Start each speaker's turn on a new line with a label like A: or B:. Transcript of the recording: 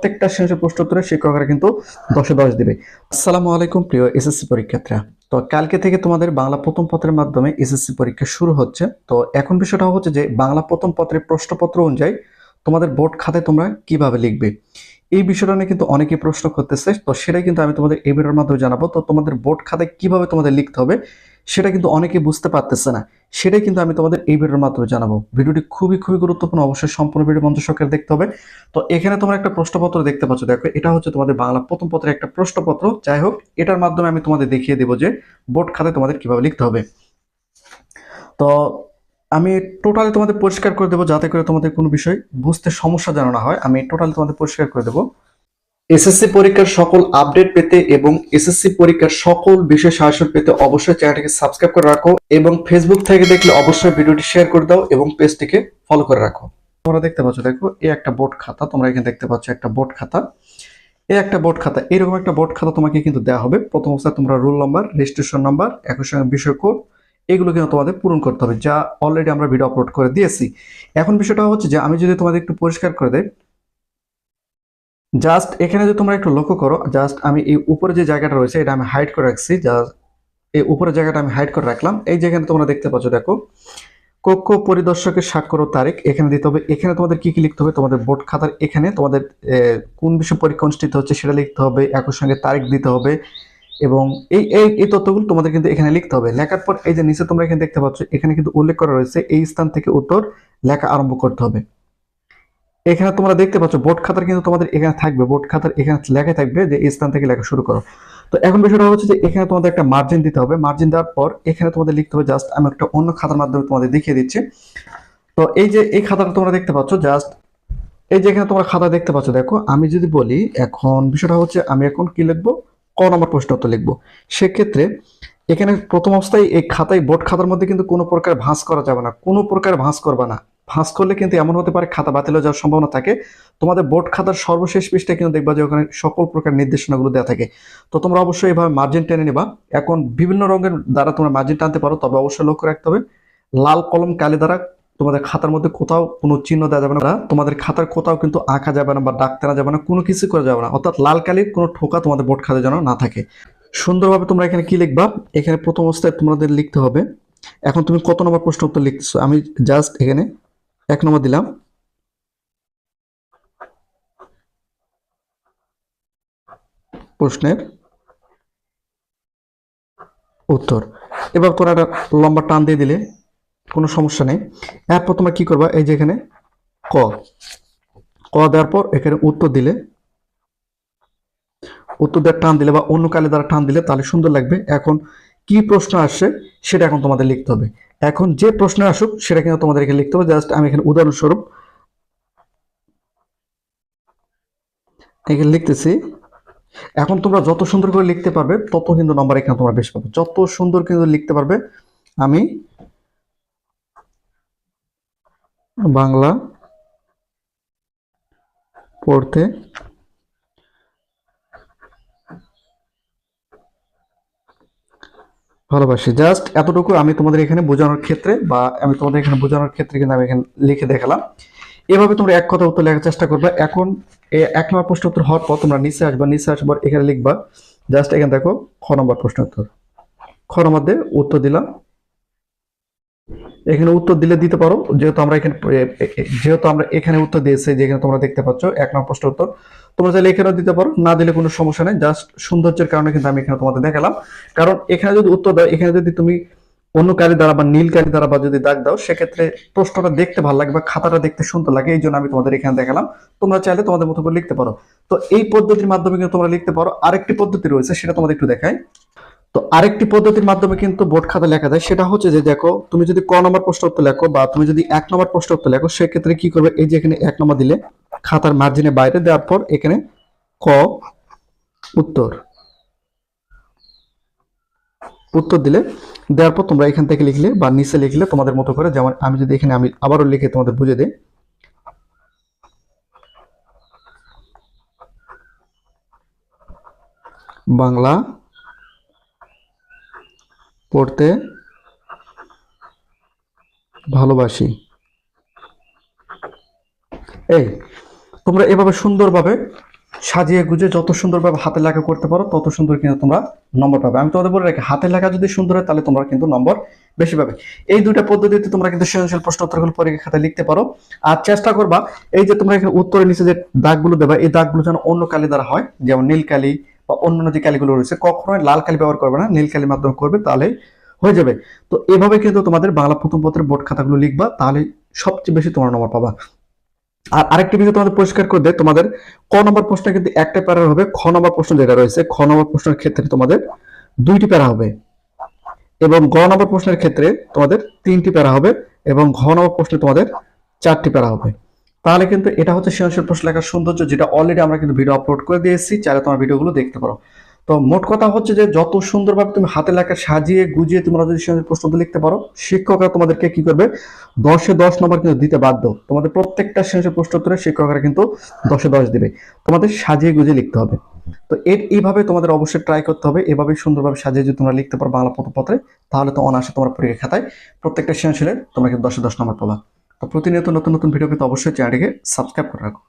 A: প্রত্যেকটা শেষে প্রশ্ন উত্তরে শিক্ষকরা কিন্তু দশে দশ দিবে। আসসালামু আলাইকুম, প্রিয় এসএসসি পরীক্ষার্থীরা। তো কালকে থেকে তোমাদের বাংলা প্রথম পত্রের মাধ্যমে এসএসসি পরীক্ষা শুরু হচ্ছে। তো এখন বিষয়টা হচ্ছে যে, বাংলা প্রথম পত্রের প্রশ্নপত্র অনুযায়ী তোমাদের বোর্ড খাতায় তোমরা কীভাবে লিখবে? এই বিষয়টা নিয়ে কিন্তু অনেকেই প্রশ্ন করতেছে, তো সেটাই কিন্তু আমি তোমাদের এই ভিডিওর মাধ্যমে জানাব। তো তোমাদের বোর্ড খাতায় কীভাবে তোমাদের লিখতে হবে, সেটা কিন্তু অনেকে বুঝতে পারতেছে না। সেটাই কিন্তু আমি তোমাদের এই ভিডিওর মাধ্যমে জানাব। ভিডিওটি খুবই খুবই গুরুত্বপূর্ণ। অবশ্যই সম্পূর্ণ ভিডিও সরকার দেখতে হবে। তো এখানে তোমরা একটা প্রশ্নপত্র দেখতে পাচ্ছ। দেখো, এটা হচ্ছে তোমাদের বাংলা প্রথম পত্রের একটা প্রশ্নপত্র। যাই হোক, এটার মাধ্যমে আমি তোমাদের দেখিয়ে দেবো যে বোর্ড খাতে তোমাদের কীভাবে লিখতে হবে। তো আমি টোটালি তোমাদের পরিষ্কার করে দেবো, যাতে করে তোমাদের কোনো বিষয় বুঝতে সমস্যা যেন না হয়, আমি টোটালি তোমাদের পরিষ্কার করে দেবো। এসএসসি পরীক্ষার সকল আপডেট পেতে এবং এসএসসি পরীক্ষার সকল বিষয় সাহায্য পেতে অবশ্যই চ্যানেলটিকে সাবস্ক্রাইব করে রাখো এবং ফেসবুক থেকে দেখলে অবশ্যই ভিডিওটি শেয়ার করে দাও এবং পেজটিকে ফলো করে রাখো। তোমরা দেখতে পাচ্ছ, দেখো এই একটা বোর্ড খাতা, তোমরা এখানে দেখতে পাচ্ছ একটা বোর্ড খাতা। এই একটা বোর্ড খাতা, এরকম একটা বোর্ড খাতা তোমাকে কিন্তু দেওয়া হবে। প্রথম অবস্থায় তোমরা রোল নাম্বার রেজিস্ট্রেশন নাম্বার একই সঙ্গে বিষয় কোড এগুলো কিন্তু তোমাদের পূরণ করতে হবে, যা অলরেডি আমরা ভিডিও আপলোড করে দিয়েছি। এখন বিষয়টা হচ্ছে যে, আমি যদি তোমাদের একটু পরিষ্কার করে দেয় জাস্ট এখানে যদি তোমরা একটু লক্ষ্য করো জাস্ট আমি এই উপরে যে জায়গাটা রয়েছে, এটা আমি হাইড করে রাখছি জাস্ট এই উপরের জায়গাটা আমি হাইড করে রাখলাম। এই যেখানে তোমরা দেখতে পাচ্ছ, দেখো, কক্ষ পরিদর্শকের স্বাক্ষর তারিখ এখানে দিতে হবে। এখানে তোমাদের কি কি লিখতে হবে? তোমাদের বোর্ড খাতার এখানে তোমাদের কোন বিষয় পরীক্ষা অনুষ্ঠিত হচ্ছে সেটা লিখতে হবে, একই সঙ্গে তারিখ দিতে হবে এবং এই এই তথ্যগুলো তোমাদের কিন্তু এখানে লিখতে হবে। লেখার পর এই যে নিচে তোমরা এখানে দেখতে পাচ্ছ, এখানে কিন্তু উল্লেখ করা রয়েছে, এই স্থান থেকে উত্তর লেখা আরম্ভ করতে হবে। এখানে তোমরা দেখতে পাচ্ছ, বোর্ড খাতার কিন্তু তোমাদের এখানে থাকবে, বোর্ড খাতার এখানে লেখা থাকবে যে এই স্থান থেকে লেখা শুরু করো। তো এখন বিষয়টা হচ্ছে যে এখানে তোমাদের একটা মার্জিন দিতে হবে। মার্জিন দেওয়ার পর এখানে তোমাদের লিখতে হবে জাস্ট আমি একটা অন্য খাতার মাধ্যমে তোমাদের দেখিয়ে দিচ্ছি। তো এই যে, এই খাতাটা তোমরা দেখতে পাচ্ছ জাস্ট এই যে এখানে তোমরা খাতা দেখতে পাচ্ছ, দেখো, আমি যদি বলি, এখন বিষয়টা হচ্ছে আমি এখন কি লিখব? ক নম্বর প্রশ্ন উত্তর লিখব। সেক্ষেত্রে এখানে প্রথম অবস্থায় এই খাতায় বোর্ড খাতার মধ্যে কিন্তু কোনো প্রকার ভাঁজ করা যাবে না। কোনো প্রকার ভাঁজ করবে না। ভাঁজ করলে কিন্তু এমন হতে পারে খাতা বাতিল হয়ে যাওয়ার সম্ভাবনা থাকে। তোমাদের বোর্ড খাতার সর্বশেষ পৃষ্ঠায় কিন্তু দেখবা যে ওখানে সকল প্রকার নির্দেশনাগুলো দেওয়া থাকে। তো তোমরা অবশ্যই এভাবে মার্জিন টেনে নিবা। এখন বিভিন্ন রঙের দ্বারা তোমরা মার্জিন টানতে পারো, তবে অবশ্যই লক্ষ্য রাখতে হবে, লাল কলম কালি দ্বারা তোমাদের খাতার মধ্যে কোথাও কোনো চিহ্ন দেওয়া যাবে না তোমাদের খাতার কোথাও কিন্তু আঁকা যাবে না বা টানা যাবে না, কোনো কিছু করা যাবে না। অর্থাৎ লাল কালির কোনো ঠোকা তোমাদের বোর্ড খাতায় যেন না থাকে। সুন্দরভাবে তোমরা এখানে কি লিখবা? এখানে প্রথম অবস্থায় তোমাদের লিখতে হবে। এখন তুমি কত নম্বর প্রশ্ন উত্তর লিখতেছো? আমি জাস্ট এখানে এক নম্বর দিলাম। প্রশ্নের উত্তর। এবার তোমরা একটা লম্বা টান দিয়ে দিলে। কোনো সমস্যা নেই। এরপর তোমরা কি করবা? এই যে এখানে ক। ক দেওয়ার পর এখানে উত্তর দিলে, উত্তর দেওয়ার টান দিলে বা অন্য কালে দ্বারা টান দিলে তাহলে সুন্দর লাগবে। এখন কি প্রশ্ন আসছে সেটা এখন তোমাদের লিখতে হবে। এখন যে প্রশ্ন আসুক সেটা কিন্তু তোমাদের এখানে লিখতে হবে। জাস্ট আমি এখানে উদাহরণস্বরূপ এখানে লিখতেছি, এখন তোমরা যত সুন্দর করে লিখতে পারবে তত কিন্তু নম্বর এখানে তোমরা বেশি পাবে। যত সুন্দর কিন্তু লিখতে পারবে, আমি বাংলা পড়তে। ভালোবাসি। জাস্ট এতটুকু আমি তোমাদের এখানে বোঝানোর ক্ষেত্রে বা আমি তোমাদের এখানে বোঝানোর ক্ষেত্রে কিন্তু আমি এখানে লিখে দেখালাম। এভাবে তোমরা এক কথা উত্তর লেখার চেষ্টা করবে। এখন এক নম্বর প্রশ্ন উত্তর হওয়ার পর তোমরা নিচে আসবা। নিচে আসবার এখানে লিখবা। জাস্ট এখানে দেখো, খ নম্বর প্রশ্ন উত্তর। খ নম্বর দিয়ে উত্তর দিলাম। এখানে উত্তর দিলে দিতে পারো। যেহেতু আমরা এখানে যেহেতু আমরা এখানে উত্তর দিয়েছি, যেখানে তোমরা দেখতে পাচ্ছ, এক নম্বর প্রশ্ন উত্তর। তোমরা চাইলে এখানেও দিতে পারো, না দিলে কোনো সমস্যা নেই জাস্ট সৌন্দর্যের কারণে কিন্তু আমি এখানে তোমাদের দেখালাম। কারণ এখানে যদি উত্তর দাও, এখানে যদি তুমি অন্য কালি দ্বারা বা নীল কালি দ্বারা বা যদি দাগ দাও, সেক্ষেত্রে প্রশ্নটা দেখতে ভালো লাগে বা খাতাটা দেখতে সুন্দর লাগে এই জন্য আমি তোমাদের এখানে দেখালাম। তোমরা চাইলে তোমাদের মতো করে লিখতে পারো। তো এই পদ্ধতির মাধ্যমে কিন্তু তোমরা লিখতে পারো। আরেকটি পদ্ধতি রয়েছে, সেটা তোমাদের একটু দেখাই। তো আরেকটি পদ্ধতির মাধ্যমে কিন্তু বোর্ড খাতা লেখা যায়, সেটা হচ্ছে যে দেখো, তুমি যদি ক নম্বর প্রশ্ন উত্তর লেখো বা তুমি যদি এক নম্বর প্রশ্ন উত্তর লেখো, সেক্ষেত্রে কি করবে? এই যে এখানে এক নম্বর দিলে খাতার মার্জিনে বাইরে, দেওয়ার পর এখানে ক উত্তর। উত্তর দিলে, দেওয়ার পর তোমরা এখান থেকে লিখলে বা নিচে লিখলে তোমাদের মতো করে, যেমন আমি যদি এখানে আমি আবারও লিখে তোমাদের বুঝে দিই। বাংলা পড়তে ভালোবাসি। এই, তোমরা এভাবে সুন্দরভাবে সাজিয়ে গুজে যত সুন্দরভাবে হাতের লেখা করতে পারো, তত সুন্দর কিন্তু তোমরা নম্বর পাবে। আমি তোমাদের বলে রাখি হাতের লেখা যদি সুন্দর হয়, তাহলে তোমরা কিন্তু নম্বর বেশি পাবে। এই দুইটা পদ্ধতিতে তোমরা কিন্তু সৃজনশীল প্রশ্ন উত্তরগুলো পরীক্ষা লিখতে পারো। আর চেষ্টা করবা, এই যে তোমরা এখানে উত্তরের নিচে যে দাগগুলো দেবা, এই দাগগুলো যেন অন্য কালি দ্বারা হয়, যেমন নীল কালি বা অন্যান্য যে কালিগুলো রয়েছে, কখনোই লাল কালি ব্যবহার করবে না, নীল কালির মাধ্যমে করবে, তাহলে হয়ে যাবে। তো এভাবে কিন্তু তোমাদের বাংলা প্রথম পত্রের বোর্ড খাতাগুলো লিখবা, তাহলে সবচেয়ে বেশি তোমার নম্বর পাবা। আর আরেকটি বিষয় তোমাদের পরিষ্কার করে দেয় তোমাদের ক নম্বর প্রশ্ন কিন্তু একটা প্যারা হবে, খ নম্বর প্রশ্ন যেটা রয়েছে, খ নম্বর প্রশ্নের ক্ষেত্রে তোমাদের দুইটি প্যারা হবে। এবং গ নম্বর প্রশ্নের ক্ষেত্রে তোমাদের তিনটি প্যারা হবে, এবং ঘ নম্বর প্রশ্নে তোমাদের চারটি প্যারা হবে। তাহলে কিন্তু এটা হচ্ছে সৃজনশীল প্রশ্ন লেখার সৌন্দর্য, যেটা অলরেডি আমরা কিন্তু ভিডিও আপলোড করে দিয়েছি। চাইলে তোমার ভিডিওগুলো দেখতে পারো। তো মোট কথা হচ্ছে যে, যত সুন্দরভাবে তুমি হাতে লেখা সাজিয়ে গুজিয়ে তোমরা যদি সৃজনশীল প্রশ্নগুলো লিখতে পারো, শিক্ষকরা তোমাদেরকে কি করবে? দশে দশ নম্বর কিন্তু দিতে বাধ্য। তোমাদের প্রত্যেকটা সৃজনশীল প্রশ্ন উত্তরে শিক্ষকরা কিন্তু দশে দশ দিবে। তোমাদের সাজিয়ে গুজিয়ে লিখতে হবে। তো এর এইভাবে তোমাদের অবশ্যই ট্রাই করতে হবে। এভাবে সুন্দরভাবে সাজিয়ে যদি তোমরা লিখতে পারো বাংলা পত্রে তাহলে তো অনায়াসে তোমার পরীক্ষা খাতায় প্রত্যেকটা সৃজনশীলের তোমরা কিন্তু দশে দশ নম্বর পাবা। প্রতিনিয়ত নতুন নতুন ভিডিও পেতে অবশ্যই চ্যানেলটিকে সাবস্ক্রাইব করে রাখো।